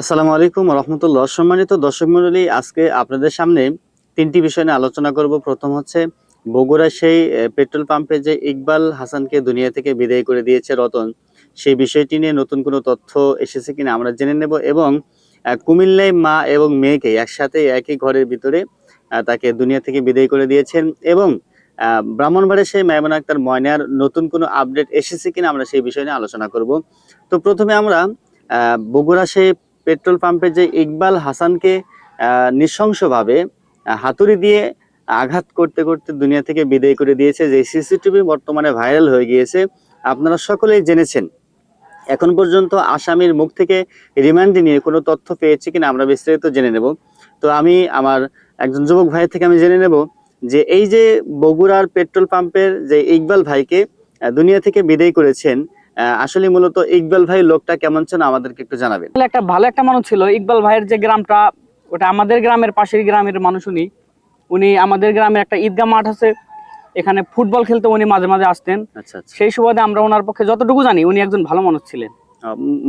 আসসালামু আলাইকুম রহমতুল্লাহ। সম্মানিত দর্শক মন্ডলী আজকে আপনাদের সামনে তিনটি বিষয় নিয়ে আলোচনা করব। প্রথম হচ্ছে বগুড়া সেই পেট্রোল পাম্পে যে ইকবাল হাসানকে দুনিয়া থেকে বিদায় করে দিয়েছে রতন সেই বিষয়টি নিয়ে নতুন কোনো তথ্য এসেছে কিনা আমরা জেনে নেব এবং কুমিল্লায় মা এবং মেয়েকে একসাথে একই ঘরের ভিতরে তাকে দুনিয়া থেকে বিদায় করে দিয়েছেন এবং আহ, ব্রাহ্মণবাড়ির সেই মেহমান আক্তার ময়নার নতুন কোনো আপডেট এসেছে কিনা আমরা সেই বিষয় নিয়ে আলোচনা করব। তো প্রথমে আমরা বগুড়া সেই পেট্রোল পাম্পে যে ইকবাল হাসানকে নৃশংসভাবে হাতুড়ি দিয়ে আঘাত করতে করতে দুনিয়া থেকে বিদায় করে দিয়েছে, যে সিসিটিভি বর্তমানে ভাইরাল হয়ে গিয়েছে, আপনারা সকলেই জেনেছেন। এখন পর্যন্ত আসামির মুখ থেকে রিমান্ডে নিয়ে কোনো তথ্য পেয়েছে কিনা আমরা বিস্তারিত জেনে নেব। তো আমি আমার একজন যুবক ভাই থেকে আমি জেনে নেব যে এই যে বগুড়ার পেট্রোল পাম্পের যে ইকবাল ভাইকে দুনিয়া থেকে বিদায় করেছেন আসলে মূলত ইকবাল ভাই লোকটা কেমন ছিল আমাদেরকে একটু জানাবেন। একটা ভালো একটা মানুষ ছিল। ইকবাল ভাইয়ের যে গ্রামটা ওটা আমাদের গ্রামের পাশের গ্রামের মানুষ উনি। উনি আমাদের গ্রামে একটা ঈদগাহ মাঠ আছে। এখানে ফুটবল খেলতে উনি মাঝে মাঝে আসতেন। আচ্ছা আচ্ছা। সেই সুবাদে আমরা ওনার পক্ষে যতটুকু জানি উনি একজন ভালো মানুষ ছিলেন।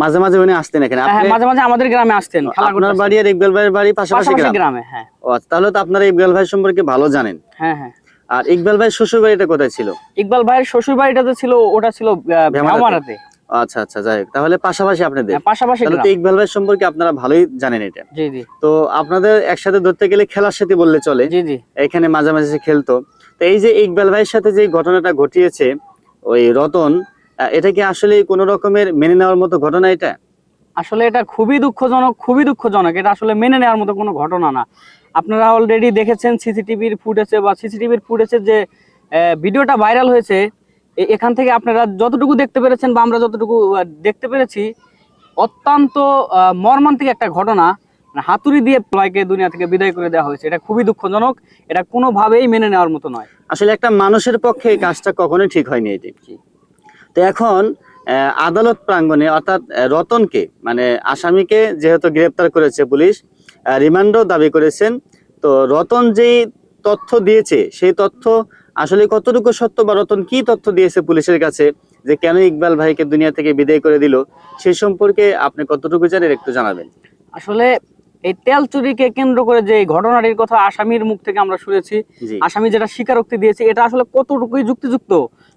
মাঝে মাঝে উনি আসতেন এখানে। হ্যাঁ মাঝে মাঝে আমাদের গ্রামে আসতেন আপনার বাড়ি আর ইকবাল ভাইয়ের বাড়ি পাশাপাশি গ্রামে? হ্যাঁ। তাহলে তো আপনারা ইকবাল ভাই সম্পর্কে ভালো জানেন। হ্যাঁ হ্যাঁ। আর ইকবাল ভাই শ্বশুর বাড়িটা কোথায় ছিল? ইকবাল ভাইয়ের শ্বশুর বাড়িটাতে ছিল ওটা ছিল ভেমারাতে। আচ্ছা আচ্ছা যাই হোক তাহলে পাশাপাশি আপনাদের। হ্যাঁ, পাশাপাশি তাহলে তো ইকবাল ভাই সম্পর্কে আপনারা ভালোই জানেন এটা। জি জি। তো আপনাদের একসাথে ধরতে গেলে খেলার সাথে বললে চলে। জি জি। এখানে মাঝে মাঝে খেলতো। তো এই যে ইকবাল ভাইয়ের সাথে যে ঘটনাটা ঘটিয়েছে ওই রতন এটা কি আসলে কোনো রকমের মেনে নেওয়ার মতো ঘটনা এটা? আসলে এটা খুবই দুঃখজনক খুবই দুঃখজনক। এটা আসলে মেনে নেওয়ার মতো কোনো ঘটনা না। আপনারা অলরেডি দেখেছেন সিসিটিভির ফুটেজে বা সিসিটিভির ফুটেজে যে ভিডিওটা ভাইরাল হয়েছে এখান থেকে আপনারা যতটুকু দেখতে পেরেছেন বা আমরা যতটুকু দেখতে পেরেছি, অত্যন্ত মর্মান্তিক একটা ঘটনা। মানে হাতুড়ি দিয়ে প্লয়কে দুনিয়া থেকে বিদায় করে দেওয়া হয়েছে। এটা খুবই দুঃখজনক। এটা কোনোভাবেই মেনে নেওয়ার মতো নয়। আসলে একটা মানুষের পক্ষে এই কাজটা কখনোই ঠিক হয়নি এটি তো এখন আদালত প্রাঙ্গণে, অর্থাৎ রতনকে মানে আসামিকে যেহেতু গ্রেপ্তার করেছে পুলিশ রিমান্ডও দাবি করেছেন। তো রতন যেই তথ্য দিয়েছে, সেই তথ্য আসলে কতটুকু সত্য বা রতন কি তথ্য দিয়েছে পুলিশের কাছে, যে কেন ইকবাল ভাইকে দুনিয়া থেকে বিদায় করে দিল সেই সম্পর্কে আপনি কতটুকু জানেন একটু জানাবেন। আসলে এই তেল চুরিকে কেন্দ্র করে যে ঘটনাটির কথা আসামির মুখ থেকে আমরা শুনেছি আসামি যেটা স্বীকারোক্তি দিয়েছে এটা আসলে কতটুকুই যুক্তিযুক্ত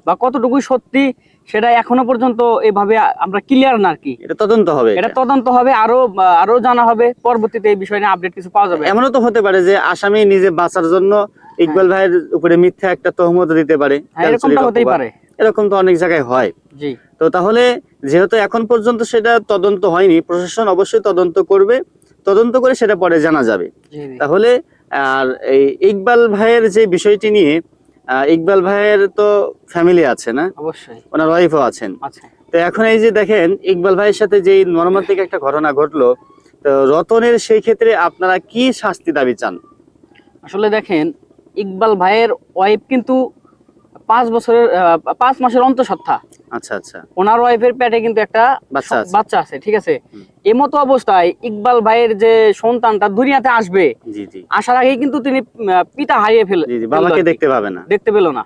বা কতটুকুই সত্যি সেটা এখনও পর্যন্ত এভাবে আমরা ক্লিয়ার না কি। এটা তদন্ত হবে এটা। তদন্ত হবে আরও আরও জানা হবে পরবর্তীতে এই বিষয় নিয়ে আপডেট কিছু পাওয়া যাবে। এমনও তো হতে পারে যে আসামি নিজে বাঁচার জন্য ইকবাল ভাইয়ের উপরে মিথ্যা একটা তহমত দিতে পারে হ্যাঁ এরকমটা হতেই পারে। এরকম তো অনেক জায়গায় হয়। জি। তো তাহলে যেহেতু এখন পর্যন্ত সেটা তদন্ত হয়নি প্রশাসন অবশ্যই তদন্ত করবে। তদন্ত করে সেটা পরে জানা যাবে। তাহলে আর এই ইকবাল ভাইয়ের যে বিষয়টি নিয়ে ইকবাল ভাইয়ের তো ফ্যামিলি আছে না? অবশ্যই। ওনার ওয়াইফও আছেন। আচ্ছা। তো এখন এই যে দেখেন ইকবাল ভাইয়ের সাথে যে মর্মান্তিক একটা ঘটনা ঘটলো তো রতনের সেই ক্ষেত্রে আপনারা কি শাস্তি দাবি চান? আসলে দেখেন ইকবাল ভাইয়ের ওয়াইফ কিন্তু পাঁচ বছরের পাঁচ মাসের অন্তঃসত্ত্বা। আচ্ছা আচ্ছা। ওনার ওয়াইফের পেটে কিন্তু একটা বাচ্চা আছে। ঠিক আছে? এমতো অবস্থায় ইকবাল ভাইয়ের যে সন্তানটা দুনিয়াতে আসবে আসার আগেই কিন্তু তিনি পিতা হারিয়ে ফেলে বাবাকে দেখতে পাবে না। দেখতে পেল না।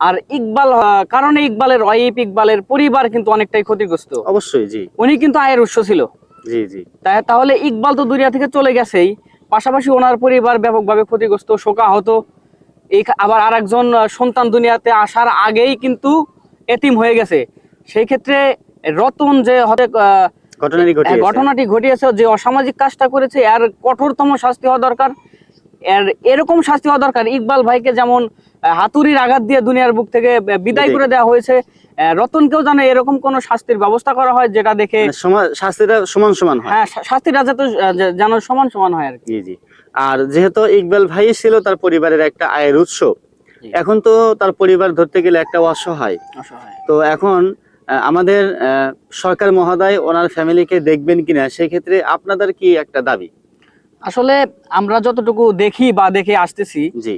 আর ইকবাল কারণে ইকবালের ওয়াইফ ইকবালের পরিবার কিন্তু অনেকটাই ক্ষতিগ্রস্ত। অবশ্যই জি। উনি কিন্তু আয়ের উৎস ছিল। জি জি। তাই তাহলে ইকবাল তো দুনিয়া থেকে চলে গেছেই। পাশাপাশি ওনার পরিবার ব্যাপকভাবে ক্ষতিগ্রস্ত শোকাহত। এই আবার আরেকজন আহ, সন্তান দুনিয়াতে আসার আগেই কিন্তু এতিম হয়ে গেছে। সেই ক্ষেত্রে রতন যে হতে ঘটনাটি ঘটিয়েছে। যে অসামাজিক কাজটা করেছে এর কঠোরতম শাস্তি হওয়া দরকার। এর এরকম শাস্তি হওয়া দরকার। ইকবাল ভাইকে যেমন হাতুড়ির আঘাত দিয়ে দুনিয়ার বুক থেকে বিদায় করে দেওয়া হয়েছে রতনকেও যেন এরকম কোন শাস্তির ব্যবস্থা করা হয় যেটা দেখে মানে শাস্তিটা সমান সমান হয়। হ্যাঁ শাস্তিটা যাতে যেন সমান সমান হয় আর কি। জি। আর যেহেতু ইকবাল ভাই ছিল তার পরিবারের একটা আয়ের উৎস। এখন তো তার পরিবার ধরতে গেলে একটা অসহায়। তো এখন আমাদের সরকার মহোদয় ওনার ফ্যামিলিকে দেখবেন কিনা সেক্ষেত্রে আপনাদের কি একটা দাবি? আসলে আমরা যতটুকু দেখি বা দেখে আসতেছি জি।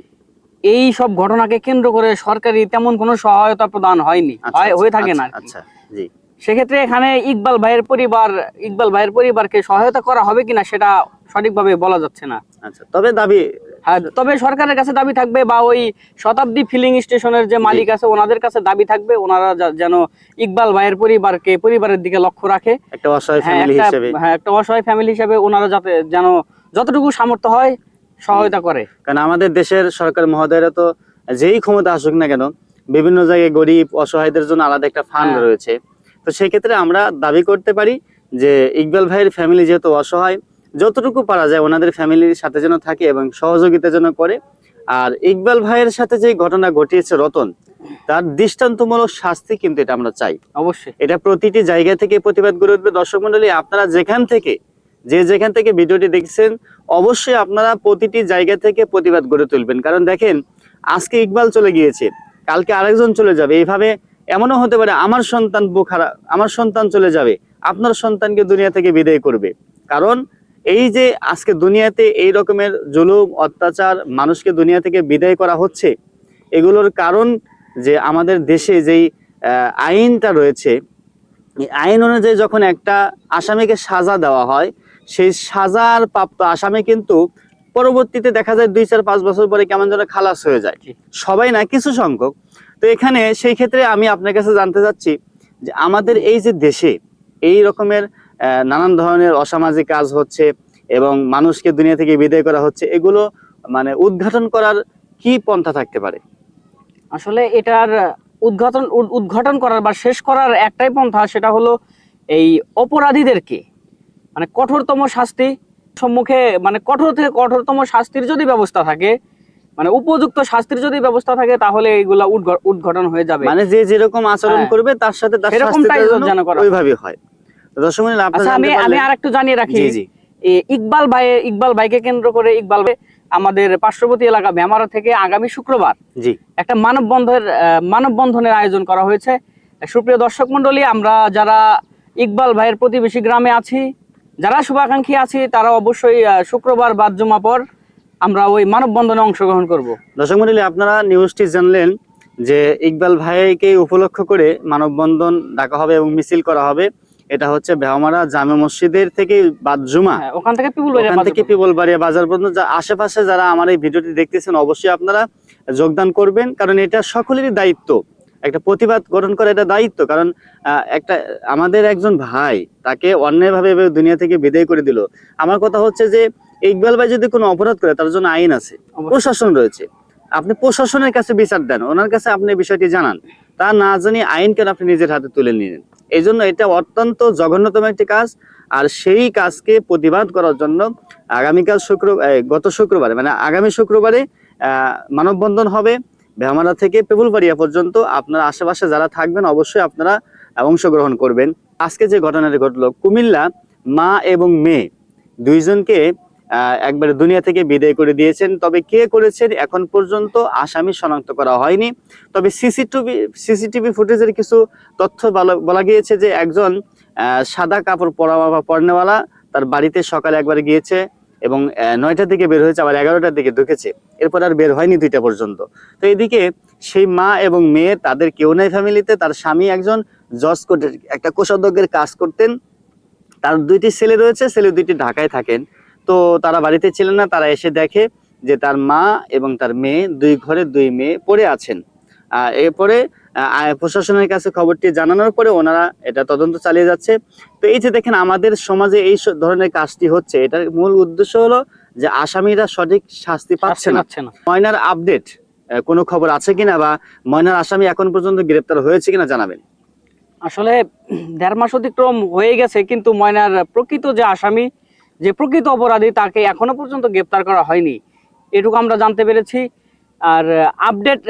এই সব ঘটনাকে কেন্দ্র করে সরকারি তেমন কোনো সহায়তা প্রদান হয়নি আচ্ছা, হয়ে থাকে আচ্ছা, না আচ্ছা জি। সেক্ষেত্রে এখানে ইকবাল ভাইয়ের পরিবার ইকবাল ভাইয়ের পরিবারকে সহায়তা করা হবে কিনা সেটা সঠিকভাবে বলা যাচ্ছে না। আচ্ছা তবে দাবি তবে সরকারের কাছে দাবি থাকবে বা ওই শতাব্দী ফিলিং স্টেশনের যে মালিক আছে ওনাদের কাছে দাবি থাকবে ওনারা যেন ইকবাল ভাইয়ের পরিবারকে পরিবারের দিকে লক্ষ্য রাখে। একটা অসহায় হ্যাঁ ফ্যামিলি হিসেবে। হ্যাঁ একটা অসহায় ফ্যামিলি হিসেবে ওনারা যাতে যেন যতটুকু সামর্থ্য হয় সহায়তা করে। কারণ আমাদের দেশের সরকার মহোদয়রা তো যেই ক্ষমতা আসুক না কেন বিভিন্ন জায়গায় গরিব অসহায়দের জন্য আলাদা একটা ফান্ড হ্যাঁ। রয়েছে। তো সেক্ষেত্রে আমরা দাবি করতে পারি যে ইকবাল ভাইয়ের ফ্যামিলি যেহেতু অসহায় যতটুকু পারা যায় ওনাদের ফ্যামিলির সাথে যেন থাকে এবং সহযোগিতা যেন করে। আর ইকবাল ভাইয়ের সাথে যে ঘটনা ঘটিয়েছে রতন তার দৃষ্টান্তমূলক শাস্তি কিন্তু এটা আমরা চাই। অবশ্যই। এটা প্রতিটি জায়গা থেকে প্রতিবাদ গড়ে উঠবে। দর্শক মন্ডলী আপনারা যেখান থেকে যে যেখান থেকে ভিডিওটি দেখছেন অবশ্যই আপনারা প্রতিটি জায়গা থেকে প্রতিবাদ গড়ে তুলবেন। কারণ দেখেন আজকে ইকবাল চলে গিয়েছে কালকে আরেকজন চলে যাবে। এইভাবে এমনও হতে পারে আমার সন্তান বোখারা আমার সন্তান চলে যাবে আপনার সন্তানকে দুনিয়া থেকে বিদায় করবে। কারণ এই যে আজকে দুনিয়াতে এই রকমের জুলুম অত্যাচার মানুষকে দুনিয়া থেকে বিদায় করা হচ্ছে এগুলোর কারণ যে আমাদের দেশে যেই আইনটা রয়েছে আইন অনুযায়ী যখন একটা আসামিকে সাজা দেওয়া হয় সেই সাজার প্রাপ্ত আসামি কিন্তু পরবর্তীতে দেখা যায় দুই চার পাঁচ বছর পরে কেমন যেন খালাস হয়ে যায়। সবাই না কিছু সংখ্যক। তো এখানে সেই ক্ষেত্রে আমি আপনার কাছে জানতে চাচ্ছি যে আমাদের এই যে দেশে এই রকমের নানান ধরনের অসামাজিক কাজ হচ্ছে এবং মানুষকে দুনিয়া থেকে বিদায় করা হচ্ছে এগুলো মানে উদ্ঘাটন করার কি পন্থা থাকতে পারে আসলে এটার উদ্ঘাটন উদ্ঘাটন করার বা শেষ করার একটাই পন্থা সেটা হলো এই অপরাধীদেরকে মানে কঠোরতম শাস্তি সম্মুখে মানে কঠোর থেকে কঠোরতম শাস্তির যদি ব্যবস্থা থাকে মানে উপযুক্ত শাস্তির যদি ব্যবস্থা থাকে তাহলে এইগুলা উদ্ঘ- উদ্ঘাটন হয়ে যাবে মানে যে যেরকম আচরণ হ্যাঁ। করবে তার সাথে তার শাস্তিটা যেন। ওইভাবে হয় আমি জানতে আমি পারলেন- আর জানিয়ে রাখি। ইকবাল ভাই ইকবাল ভাইকে কেন্দ্র করে ইকবাল ভাই আমাদের পার্শ্ববর্তী এলাকা ভ্যামারা থেকে আগামী শুক্রবার জি। একটা মানববন্ধনের মানববন্ধনের আয়োজন করা হয়েছে। সুপ্রিয় দর্শক মন্ডলী আমরা যারা ইকবাল ভাইয়ের প্রতিবেশী গ্রামে আছি যারা শুভাকাঙ্ক্ষী আছি তারা অবশ্যই শুক্রবার বাদ জমা পর আমরা ওই মানববন্ধনে অংশগ্রহণ করব। দর্শক মন্ডলী আপনারা নিউজটি জানলেন যে ইকবাল ভাইকে উপলক্ষ করে মানববন্ধন ডাকা হবে এবং মিছিল করা হবে। এটা হচ্ছে বেহমারা জামে মসজিদের থেকে বাদজুমা হ্যাঁ, ওখান থেকে পিপুল ওখান থেকে পিপলবাড়িয়া বাজার পর্যন্ত যা আশেপাশে যারা আমার এই ভিডিওটি দেখতেছেন অবশ্যই আপনারা যোগদান করবেন কারণ এটা সকলেরই দায়িত্ব। একটা প্রতিবাদ গঠন করা এটা দায়িত্ব কারণ একটা আমাদের একজন ভাই তাকে অন্যায়ভাবে দুনিয়া থেকে বিদায় করে দিল। আমার কথা হচ্ছে যে ইকবাল ভাই যদি কোনো অপরাধ করে তার জন্য আইন আছে। প্রশাসন রয়েছে। আপনি প্রশাসনের কাছে বিচার দেন ওনার কাছে আপনি বিষয়টি জানান। তা না জানি আইন কেন আপনি নিজের হাতে তুলে নিলেন? এই জন্য এটা অত্যন্ত জঘন্যতম একটি কাজ। আর সেই কাজকে প্রতিবাদ করার জন্য আগামীকাল শুক্র গত শুক্রবারে মানে আগামী শুক্রবারে মানববন্ধন হবে। ভেমারা থেকে পেপুলবাড়িয়া পর্যন্ত আপনার আশেপাশে যারা থাকবেন, অবশ্যই আপনারা অংশগ্রহণ করবেন। আজকে যে ঘটনাটি ঘটলো, কুমিল্লা মা এবং মেয়ে দুইজনকে একবারে দুনিয়া থেকে বিদায় করে দিয়েছেন। তবে কে করেছেন এখন পর্যন্ত আসামি শনাক্ত করা হয়নি। তবে সিসিটিভি সিসিটিভি ফুটেজের কিছু তথ্য বলা- গিয়েছে যে একজন সাদা কাপড় পরা বা পরনেওয়ালা তার বাড়িতে সকালে একবার গিয়েছে এবং নয়টার দিকে বের হয়েছে, আবার এগারোটার দিকে ঢুকেছে। এরপর আর বের হয়নি দুইটা পর্যন্ত। তো এদিকে সেই মা এবং মেয়ে, তাদের কেউ নাই ফ্যামিলিতে, তার স্বামী একজন জজ কোর্টের, একটা কোষাধ্যক্ষের কাজ করতেন। তার দুইটি ছেলে রয়েছে, ছেলে দুইটি ঢাকায় থাকেন। তো তারা বাড়িতে ছিলেন না তারা এসে দেখে যে তার মা এবং তার মেয়ে দুই ঘরে দুই মেয়ে পড়ে আছেন। এরপরে প্রশাসনের কাছে খবরটি জানানোর পরে ওনারা এটা তদন্ত চালিয়ে যাচ্ছে। তো এই যে দেখেন আমাদের সমাজে এই ধরনের কাজটি হচ্ছে এটার মূল উদ্দেশ্য হলো যে আসামিরা সঠিক শাস্তি পাচ্ছে না। পাচ্ছে না। ময়নার আপডেট কোনো খবর আছে কিনা বা ময়নার আসামি এখন পর্যন্ত গ্রেপ্তার হয়েছে কিনা জানাবেন। আসলে দেড় মাস অতিক্রম হয়ে গেছে কিন্তু ময়নার প্রকৃত যে আসামি যে প্রকৃত অপরাধী তাকে এখনও পর্যন্ত গ্রেপ্তার করা হয়নি। এটুকু আমরা জানতে পেরেছি। আর আপডেট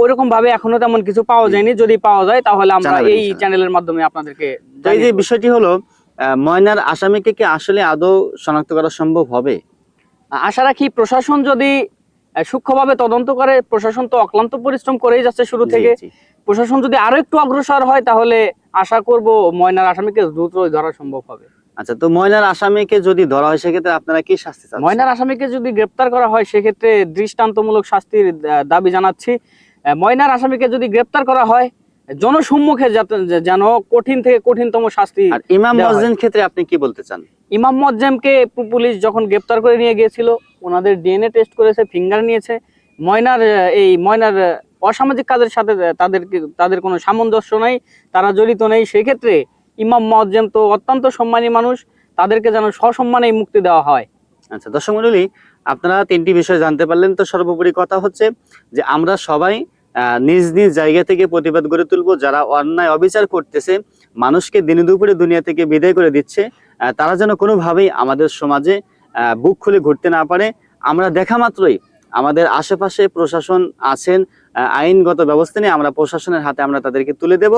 ওইরকম ভাবে এখনও তেমন কিছু পাওয়া যায়নি। যদি পাওয়া যায় তাহলে আমরা এই চ্যানেলের মাধ্যমে আপনাদেরকে এই যে বিষয়টি হলো ময়নার আসামিকে কি আসলে আদৌ শনাক্ত করা সম্ভব হবে? আশা রাখি প্রশাসন যদি সূক্ষ্মভাবে তদন্ত করে প্রশাসন তো অক্লান্ত পরিশ্রম করেই যাচ্ছে শুরু থেকে। প্রশাসন যদি আরও একটু অগ্রসর হয় তাহলে আশা করব ময়নার আসামিকে দ্রুতই ধরা সম্ভব হবে। আচ্ছা তো ময়নার আসামিকে যদি ধরা হয় সেক্ষেত্রে আপনারা কি শাস্তি চাচ্ছেন? ময়নার আসামিকে যদি গ্রেপ্তার করা হয় সেক্ষেত্রে দৃষ্টান্তমূলক শাস্তির দাবি জানাচ্ছি। ময়নার আসামিকে যদি গ্রেপ্তার করা হয় জনসম্মুখে যেন কঠিন থেকে কঠিনতম শাস্তি ইমাম দেওয়া ক্ষেত্রে আপনি কি বলতে চান? ইমাম মজ্জেমকে পুলিশ যখন গ্রেপ্তার করে নিয়ে গিয়েছিল ওনাদের ডিএনএ টেস্ট করেছে ফিঙ্গার নিয়েছে। ময়নার এই ময়নার অসামাজিক কাজের সাথে আহ, তাদেরকে তাদের কোনো সামঞ্জস্য নাই তারা জড়িত নেই। সেক্ষেত্রে ইমাম মজ্জেম তো অত্যন্ত সম্মানী মানুষ, তাদেরকে যেন সসম্মানে মুক্তি দেওয়া হয়। আচ্ছা দর্শক মন্ডলী আপনারা তিনটি বিষয় জানতে পারলেন। তো সর্বোপরি কথা হচ্ছে যে, আমরা সবাই নিজ নিজ জায়গা থেকে প্রতিবাদ গড়ে তুলবো। যারা অন্যায় অবিচার করতেছে, মানুষকে দিনে দুপুরে দুনিয়া থেকে বিদায় করে দিচ্ছে তারা যেন কোনোভাবেই আমাদের সমাজে বুক খুলে ঘুরতে না পারে। আমরা দেখা মাত্রই আমাদের আশেপাশে প্রশাসন আছেন আইনগত ব্যবস্থা নিয়ে আমরা প্রশাসনের হাতে আমরা তাদেরকে তুলে দেব।